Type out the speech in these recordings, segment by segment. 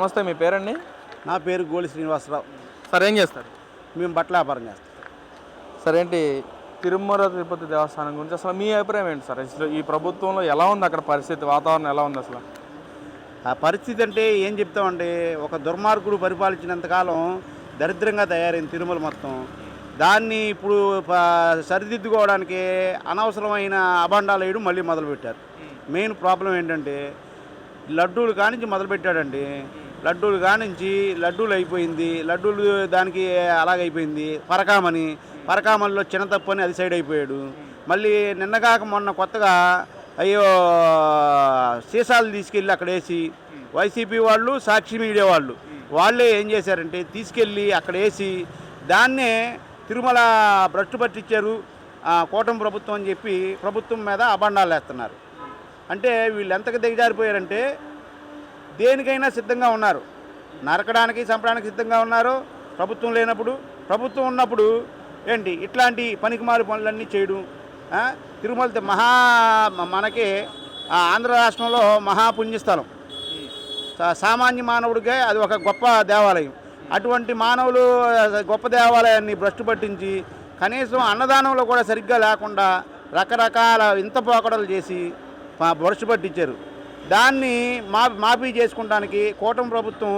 నమస్తే మీ పేరండి? నా పేరు గోలి శ్రీనివాసరావు. సార్ ఏం చేస్తారు? మేము బట్టల వ్యాపారం చేస్తాం. సరే ఏంటి తిరుమల తిరుపతి దేవస్థానం గురించి అసలు మీ అభిప్రాయం ఏంటి సార్? అసలు ఈ ప్రభుత్వంలో ఎలా ఉంది అక్కడ పరిస్థితి? వాతావరణం ఎలా ఉంది అసలు? ఆ పరిస్థితి అంటే ఏం చెప్తామంటే ఒక దుర్మార్గుడు పరిపాలించినంతకాలం దరిద్రంగా తయారైంది తిరుమల మొత్తం. దాన్ని ఇప్పుడు సరిదిద్దుకోవడానికి అనవసరమైన అభాండాలు వేయడం మళ్ళీ మొదలుపెట్టారు. మెయిన్ ప్రాబ్లం ఏంటంటే లడ్డూలు కానించి మొదలుపెట్టాడండి. లడ్డూలు కానించి లడ్డూలు అయిపోయింది. లడ్డూలు దానికి అలాగైపోయింది. పరకామని. పరకామల్లో చిన్న తప్పు అని అది సైడ్ అయిపోయాడు. మళ్ళీ నిన్నగాక మొన్న కొత్తగా అయ్యో సీసాలు తీసుకెళ్ళి అక్కడ వేసి వైసీపీ వాళ్ళు సాక్షి మీడియా వాళ్ళు వాళ్ళే ఏం చేశారంటే తీసుకెళ్ళి అక్కడ వేసి దాన్నే తిరుమల భ్రష్టు పట్టించారు. ఆ, కూటమి ప్రభుత్వం అని చెప్పి ప్రభుత్వం మీద అబండాలు వేస్తున్నారు. అంటే వీళ్ళు ఎంతకు దిగజారిపోయారంటే దేనికైనా సిద్ధంగా ఉన్నారు. నరకడానికి చంపడానికి సిద్ధంగా ఉన్నారు. ప్రభుత్వం లేనప్పుడు ప్రభుత్వం ఉన్నప్పుడు ఏంటి? ఇట్లాంటి పనికిమారు పనులన్నీ చేయడం తిరుమల మహా మనకి ఆంధ్ర రాష్ట్రంలో మహాపుణ్యస్థలం. సా- సామాన్య మానవుడికే అది ఒక గొప్ప దేవాలయం. అటువంటి మానవులు గొప్ప దేవాలయాన్ని భ్రష్టు పట్టించి కనీసం అన్నదానంలో కూడా సరిగ్గా లేకుండా రకరకాల ఇంత పోకడలు చేసి భ్రష్టు పట్టించారు. దాన్ని మా మాఫీ చేసుకుంటానికి కూటమి ప్రభుత్వం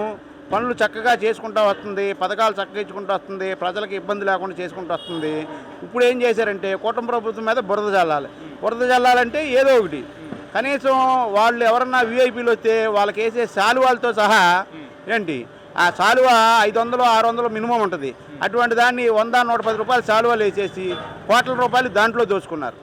పనులు చక్కగా చేసుకుంటూ వస్తుంది పథకాలు చక్కగా ఇచ్చుకుంటూ వస్తుంది ప్రజలకు ఇబ్బంది లేకుండా చేసుకుంటూ వస్తుంది. ఇప్పుడు ఏం చేశారంటే కూటమి ప్రభుత్వం మీద బురద చల్లాలి బురద చల్లాలంటే ఏదో ఒకటి. కనీసం వాళ్ళు ఎవరన్నా విఐపీలు వస్తే వాళ్ళకి వేసే శాలువాలతో సహా ఏంటి? ఆ శాలువ ఐదు వందలు ఆరు వందలు మినిమం ఉంటుంది. అటువంటి దాన్ని వంద నూట పది రూపాయలు శాలువాలు వేసేసి కోట్ల రూపాయలు దాంట్లో దోచుకున్నారు.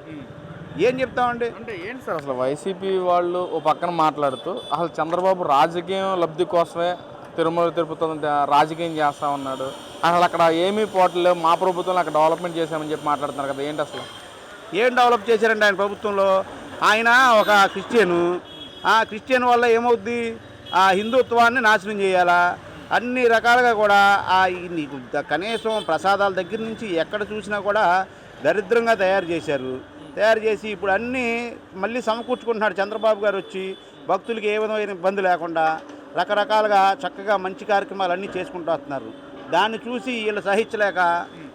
ఏం చెప్తామండి? అంటే ఏంటి సార్ అసలు వైసీపీ వాళ్ళు ఓ పక్కన మాట్లాడుతూ అసలు చంద్రబాబు రాజకీయం లబ్ధి కోసమే తిరుమల తిరుపతి రాజకీయం చేస్తా ఉన్నాడు. అసలు అక్కడ ఏమీ పోవట్లేదు మా ప్రభుత్వంలో అక్కడ డెవలప్మెంట్ చేశామని చెప్పి మాట్లాడుతున్నారు కదా ఏంటి అసలు? ఏం డెవలప్ చేశారండి ఆయన ప్రభుత్వంలో? ఆయన ఒక క్రిస్టియను. ఆ క్రిస్టియన్ వల్ల ఏమవుద్ది? ఆ హిందుత్వాన్ని నాశనం చేయాలా? అన్ని రకాలుగా కూడా ఆ నీకు కనీసం ప్రసాదాల దగ్గర నుంచి ఎక్కడ చూసినా కూడా దరిద్రంగా తయారు చేశారు. తయారు చేసి ఇప్పుడు అన్నీ మళ్ళీ సమకూర్చుకుంటున్నాడు చంద్రబాబు గారు వచ్చి భక్తులకి ఏ విధమైన ఇబ్బంది లేకుండా రకరకాలుగా చక్కగా మంచి కార్యక్రమాలు అన్నీ చేసుకుంటూ వస్తున్నారు. దాన్ని చూసి వీళ్ళు సహించలేక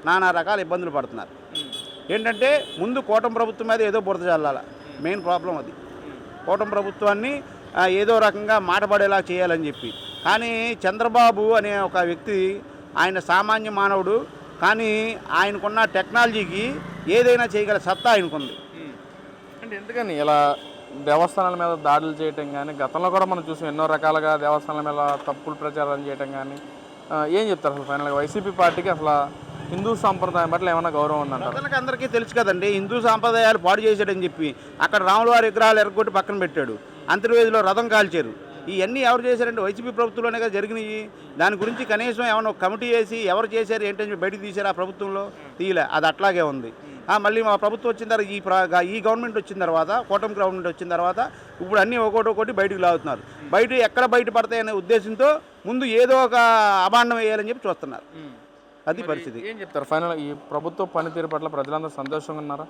నానా రకాల ఇబ్బందులు పడుతున్నారు. ఏంటంటే ముందు కూటమి ప్రభుత్వం మీద ఏదో బురద చల్లాల. మెయిన్ ప్రాబ్లం అది. కూటమి ప్రభుత్వాన్ని ఏదో రకంగా మాటపడేలా చేయాలని చెప్పి. కానీ చంద్రబాబు అనే ఒక వ్యక్తి ఆయన సామాన్య మానవుడు. కానీ ఆయనకున్న టెక్నాలజీకి ఏదైనా చేయగల సత్తా ఆయనకుంది. అంటే ఎందుకని ఇలా దేవస్థానాల మీద దాడులు చేయటం కానీ గతంలో కూడా మనం చూసాం ఎన్నో రకాలుగా దేవస్థానాల మీద తప్పులు ప్రచారం చేయటం కానీ ఏం చెప్తారు అసలు ఫైనల్గా వైసీపీ పార్టీకి అసలు హిందూ సంప్రదాయం పట్ల ఏమైనా గౌరవం ఉందంటారు? ప్రజలకు అందరికీ తెలుసు కదండి హిందూ సాంప్రదాయాలు పాడు చేశాడని చెప్పి అక్కడ రాముల వారి విగ్రహాలు ఎరగొట్టి పక్కన పెట్టాడు. అంతర్వేదిలో రథం కాల్చారు. ఇవన్నీ ఎవరు చేశారంటే వైసీపీ ప్రభుత్వంలోనే కదా జరిగినాయి దాని గురించి కనీసం ఏమైనా కమిటీ వేసి ఎవరు చేశారు ఏంటని చెప్పి బయటకు తీశారు ఆ ప్రభుత్వంలో? తీయలే. అది అట్లాగే ఉంది. మళ్ళీ మా ప్రభుత్వం వచ్చిన తర్వాత ఈ ప్ర- ఈ గవర్నమెంట్ వచ్చిన తర్వాత కూటమి గవర్నమెంట్ వచ్చిన తర్వాత ఇప్పుడు అన్నీ ఒకటి ఒకటి బయటకు లాగుతున్నారు. బయట ఎక్కడ బయట పడతాయనే ఉద్దేశంతో ముందు ఏదో ఒక అభాండం వేయాలని చెప్పి చూస్తున్నారు. అది పరిస్థితి. ఏం చెప్తారు? ఫైనల్ ఈ ప్రభుత్వ పనితీరు పట్ల ప్రజలందరూ సంతోషంగా ఉన్నారా?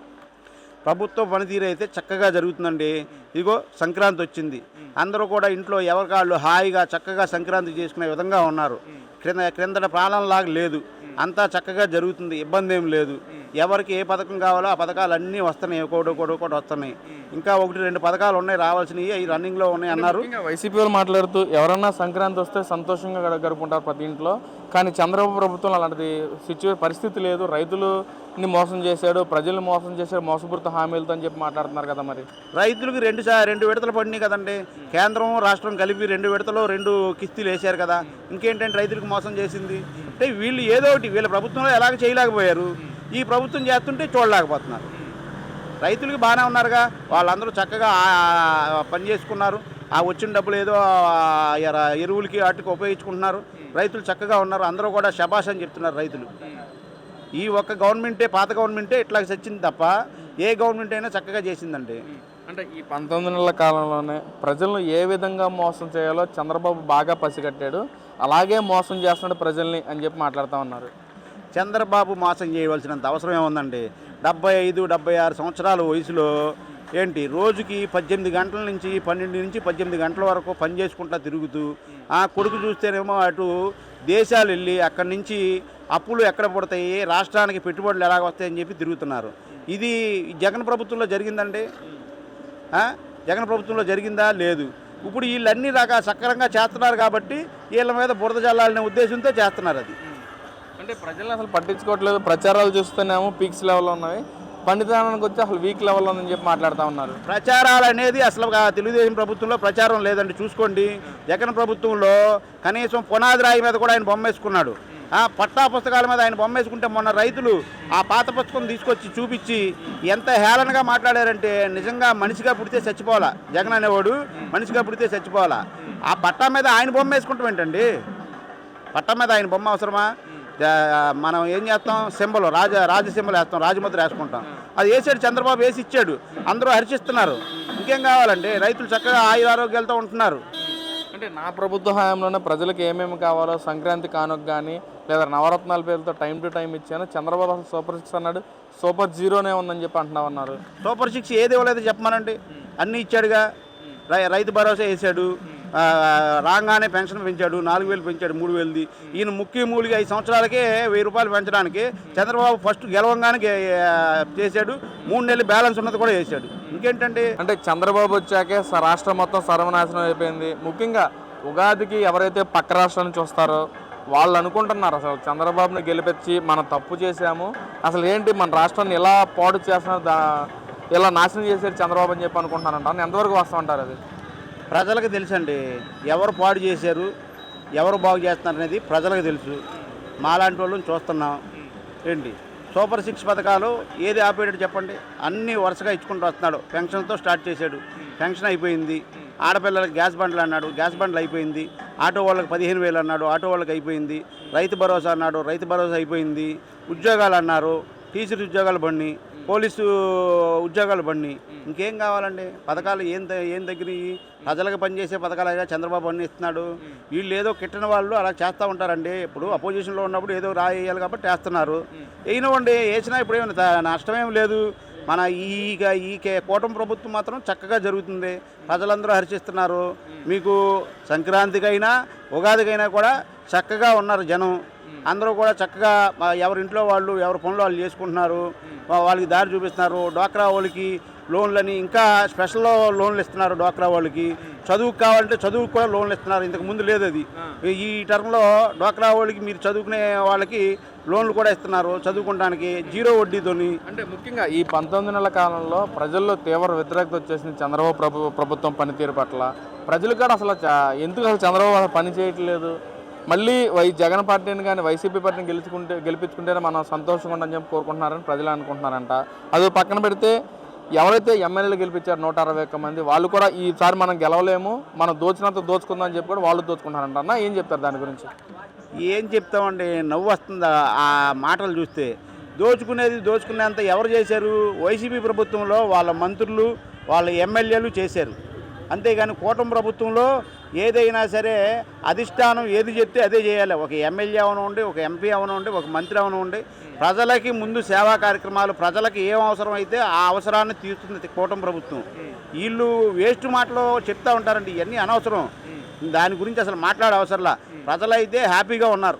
ప్రభుత్వ పనితీరు అయితే చక్కగా జరుగుతుందండి. ఇదిగో సంక్రాంతి వచ్చింది. అందరూ కూడా ఇంట్లో ఎవరికాళ్ళు హాయిగా చక్కగా సంక్రాంతి చేసుకునే విధంగా ఉన్నారు. క్రింద క్రిందట ప్రాణంలాగా లేదు. అంతా చక్కగా జరుగుతుంది. ఇబ్బంది ఏం లేదు ఎవరికి ఏ పథకం కావాలో ఆ పథకాలు అన్నీ వస్తున్నాయి ఒకటి ఒకటి ఒకటి వస్తున్నాయి. ఇంకా ఒకటి రెండు పథకాలు ఉన్నాయి రావాల్సినవి అవి రన్నింగ్లో ఉన్నాయి అన్నారు. వైసీపీ వాళ్ళు మాట్లాడుతూ ఎవరన్నా సంక్రాంతి వస్తే సంతోషంగా గడ- గడుపుకుంటారు ప్రతి ఇంట్లో. కానీ చంద్రబాబు ప్రభుత్వం అలాంటిది సిచ్యువే పరిస్థితి లేదు. రైతులని మోసం చేశాడు ప్రజల్ని మోసం చేశాడు మోసపూరిత హామీలతో అని చెప్పి మాట్లాడుతున్నారు కదా మరి. రైతులకు రెండు రెండు విడతలు పడినాయి కదండి. కేంద్రం రాష్ట్రం కలిపి రెండు విడతలు రెండు కిస్తీలు వేశారు కదా. ఇంకేంటంటే రైతులకు మోసం చేసింది. అంటే వీళ్ళు ఏదో ఒకటి వీళ్ళ ప్రభుత్వంలో ఎలాగ చేయలేకపోయారు. ఈ ప్రభుత్వం చేస్తుంటే చూడలేకపోతున్నారు. రైతులకి బాగానే ఉన్నారుగా. వాళ్ళందరూ చక్కగా పని చేసుకున్నారు. ఆ వచ్చిన డబ్బులు ఏదో ఎర- ఎరువులకి వాటికి ఉపయోగించుకుంటున్నారు. రైతులు చక్కగా ఉన్నారు. అందరూ కూడా శబాష్ అని చెప్తున్నారు రైతులు. ఈ ఒక్క గవర్నమెంటే పాత గవర్నమెంటే ఇట్లా చచ్చింది తప్ప ఏ గవర్నమెంట్ అయినా చక్కగా చేసిందండి. అంటే ఈ పంతొమ్మిది నెలల కాలంలోనే ప్రజలను ఏ విధంగా మోసం చేయాలో చంద్రబాబు బాగా పసిగట్టాడు. అలాగే మోసం చేస్తున్నాడు ప్రజల్ని అని చెప్పి మాట్లాడుతూ ఉన్నారు. చంద్రబాబు మోసం చేయవలసినంత అవసరం ఏముందండి? డెబ్బై ఐదు డెబ్బై ఆరు సంవత్సరాల వయసులో ఏంటి? రోజుకి పద్దెనిమిది గంటల నుంచి పన్నెండు నుంచి పద్దెనిమిది గంటల వరకు పని చేసుకుంటా తిరుగుతూ ఆ కొడుకు చూస్తేనేమో అటు దేశాలు వెళ్ళి అక్కడి నుంచి అప్పులు ఎక్కడ పడతాయి రాష్ట్రానికి పెట్టుబడులు ఎలాగ వస్తాయని చెప్పి తిరుగుతున్నారు. ఇది జగన్ ప్రభుత్వంలో జరిగిందండి? జగన్ ప్రభుత్వంలో జరిగిందా? లేదు. ఇప్పుడు వీళ్ళన్ని రకాల సక్రమంగా చేస్తున్నారు కాబట్టి వీళ్ళ మీద బురద జల్లాలనే ఉద్దేశంతో చేస్తున్నారు అది. అంటే ప్రజలను అసలు పట్టించుకోవట్లేదు. ప్రచారాలు చూస్తున్నాము పీక్స్ లెవెల్లో ఉన్నవి. పండితానానికి వచ్చి అసలు వీక్ లెవెల్లో ఉందని చెప్పి మాట్లాడుతూ ఉన్నారు. ప్రచారాలు అనేది అసలు తెలుగుదేశం ప్రభుత్వంలో ప్రచారం లేదండి. చూసుకోండి. జగన్ ప్రభుత్వంలో కనీసం పునాది రాయి మీద కూడా ఆయన బొమ్మ వేసుకున్నాడు ఆ పట్టా పుస్తకాల మీద ఆయన బొమ్మ వేసుకుంటే మొన్న రైతులు ఆ పాత పుస్తకం తీసుకొచ్చి చూపించి ఎంత హేళనగా మాట్లాడారంటే నిజంగా మనిషిగా పుడితే చచ్చిపోవాలా? జగన్ అనేవాడు మనిషిగా పుడితే చచ్చిపోవాలా? ఆ పట్టా మీద ఆయన బొమ్మ వేసుకుంటాం ఏంటండి? పట్టా మీద ఆయన బొమ్మ అవసరమా? మనం ఏం చేస్తాం? సింబల్ రాజ రాజ సింబల్ వేస్తాం రాజముద్ర వేసుకుంటాం. అది వేసాడు చంద్రబాబు వేసి ఇచ్చాడు అందరూ హర్షిస్తున్నారు. ఇంకేం కావాలండి రైతులు చక్కగా ఆయుర ఆరోగ్యాలతో ఉంటున్నారు. అంటే నా ప్రభుత్వ హయాంలోనే ప్రజలకు ఏమేమి కావాలో సంక్రాంతి కానుక కానీ లేదా నవరత్నాల పేరుతో టైం టు టైం ఇచ్చాను. చంద్రబాబు అసలు సూపర్ సిక్స్ అన్నాడు. సూపర్ జీరోనే ఉందని చెప్పి అంటున్నా ఉన్నారు సూపర్ సిక్స్ ఏది ఇవ్వలేదు చెప్పమనండి. అన్నీ ఇచ్చాడుగా. రైతు భరోసా వేసాడు. రాగానే పెన్షన్ పెంచాడు నాలుగు వేలు పెంచాడు మూడు వేలది. ఈయన ముఖ్య మూలిగా ఐదు సంవత్సరాలకే వెయ్యి రూపాయలు పెంచడానికి చంద్రబాబు ఫస్ట్ గెలవంగానే చేశాడు. మూడు నెలలు బ్యాలెన్స్ ఉన్నది కూడా చేశాడు. ఇంకేంటండి? అంటే చంద్రబాబు వచ్చాకే రాష్ట్రం మొత్తం సర్వనాశనం అయిపోయింది. ముఖ్యంగా ఉగాదికి ఎవరైతే పక్క రాష్ట్రాల నుంచి వస్తారో వాళ్ళు అనుకుంటున్నారు అసలు చంద్రబాబుని గెలిపించి మనం తప్పు చేశాము. అసలు ఏంటి మన రాష్ట్రాన్ని ఎలా పాడు చేస్తున్నారు దా ఇలా నాశనం చేశారు చంద్రబాబు అని చెప్పి అనుకుంటున్నారంట. ఎంతవరకు వస్తామంటారు అది? ప్రజలకు తెలుసండి ఎవరు పాడు చేశారు ఎవరు బాగు చేస్తున్నారు అనేది ప్రజలకు తెలుసు. మాలాంటి వాళ్ళని చూస్తున్నాం. ఏంటి? సూపర్ సిక్స్ పథకాలు ఏది ఆపేటట్టు చెప్పండి? అన్నీ వరుసగా ఇచ్చుకుంటూ వస్తున్నాడు. పెన్షన్తో స్టార్ట్ చేశాడు. పెన్షన్ అయిపోయింది. ఆడపిల్లలకి గ్యాస్ బండ్లు అన్నాడు. గ్యాస్ బండ్లు అయిపోయింది. ఆటో వాళ్ళకి పదిహేను వేలు అన్నాడు. ఆటో వాళ్ళకి అయిపోయింది. రైతు భరోసా అన్నాడు. రైతు భరోసా అయిపోయింది. ఉద్యోగాలు అన్నారు. టీచర్ ఉద్యోగాలు బండి పోలీసు ఉద్యోగాలు బండి ఇంకేం కావాలండి? పథకాలు ఏం ఏం దగ్గర ప్రజలకు పనిచేసే పథకాలుగా చంద్రబాబు అన్ని ఇస్తున్నాడు. వీళ్ళు ఏదో కిట్టిన వాళ్ళు అలా చేస్తూ ఉంటారండి. ఇప్పుడు అపోజిషన్లో ఉన్నప్పుడు ఏదో రాయేయాలి కాబట్టి వేస్తున్నారు వేయనివ్వండి వేసినా ఇప్పుడు ఏమైనా నష్టమేం లేదు. మన ఈగ ఈ కూటమి ప్రభుత్వం మాత్రం చక్కగా జరుగుతుంది. ప్రజలందరూ హర్షిస్తున్నారు. మీకు సంక్రాంతికైనా ఉగాదికైనా కూడా చక్కగా ఉన్నారు జనం. అందరూ కూడా చక్కగా మా ఎవరింట్లో వాళ్ళు ఎవరి పనులు వాళ్ళు చేసుకుంటున్నారు. వాళ్ళకి దారి చూపిస్తున్నారు. డ్వాక్రా వాళ్ళకి లోన్లని ఇంకా స్పెషల్ లోన్లు ఇస్తున్నారు డ్వాక్రా వాళ్ళకి. చదువుకు కావాలంటే చదువుకు కూడా లోన్లు ఇస్తున్నారు. ఇంతకు ముందు లేదు అది. ఈ టర్మ్లో డ్వాక్రా వాళ్ళకి మీరు చదువుకునే వాళ్ళకి లోన్లు కూడా ఇస్తున్నారు చదువుకోవడానికి జీరో వడ్డీతోని. అంటే ముఖ్యంగా ఈ పంతొమ్మిది నెలల కాలంలో ప్రజల్లో తీవ్ర వ్యతిరేకత వచ్చేసింది చంద్రబాబు ప్రభు ప్రభుత్వం పనితీరు పట్ల. ప్రజలు కూడా అసలు ఎందుకు అసలు చంద్రబాబు పని చేయట్లేదు? మళ్ళీ వై జగన్ పార్టీని కానీ వైసీపీ పార్టీని గెలుచుకుంటే గెలిపించుకుంటేనే మనం సంతోషంగా ఉండని చెప్పి కోరుకుంటున్నారని ప్రజలు అనుకుంటున్నారంట. అది పక్కన పెడితే ఎవరైతే ఎమ్మెల్యేలు గెలిపించారు నూట అరవై ఒక్క మంది వాళ్ళు కూడా ఈసారి మనం గెలవలేము మనం దోచినంత దోచుకుందాం అని చెప్పి కూడా వాళ్ళు దోచుకుంటున్నారంట. అన్న ఏం చెప్తారు దాని గురించి? ఏం చెప్తామండి నవ్వు వస్తుంది? ఆ మాటలు చూస్తే. దోచుకునేది దోచుకునేంత ఎవరు చేశారు? వైసీపీ ప్రభుత్వంలో వాళ్ళ మంత్రులు వాళ్ళ ఎమ్మెల్యేలు చేశారు. అంతేగాని కూటమి ప్రభుత్వంలో ఏదైనా సరే అధిష్టానం ఏది చెప్తే అదే చేయాలి. ఒక ఎమ్మెల్యే అవనండి ఒక ఎంపీ అవనండి ఒక మంత్రి అవనండి ప్రజలకి ముందు సేవా కార్యక్రమాలు ప్రజలకి ఏం అవసరం అయితే ఆ అవసరాన్ని తీరుస్తుంది కూటమి ప్రభుత్వం. వీళ్ళు వేస్ట్ మాటలు చెప్తా ఉంటారండి ఇవన్నీ అనవసరం. దాని గురించి అసలు మాట్లాడే అవసరంలా. ప్రజలైతే హ్యాపీగా ఉన్నారు.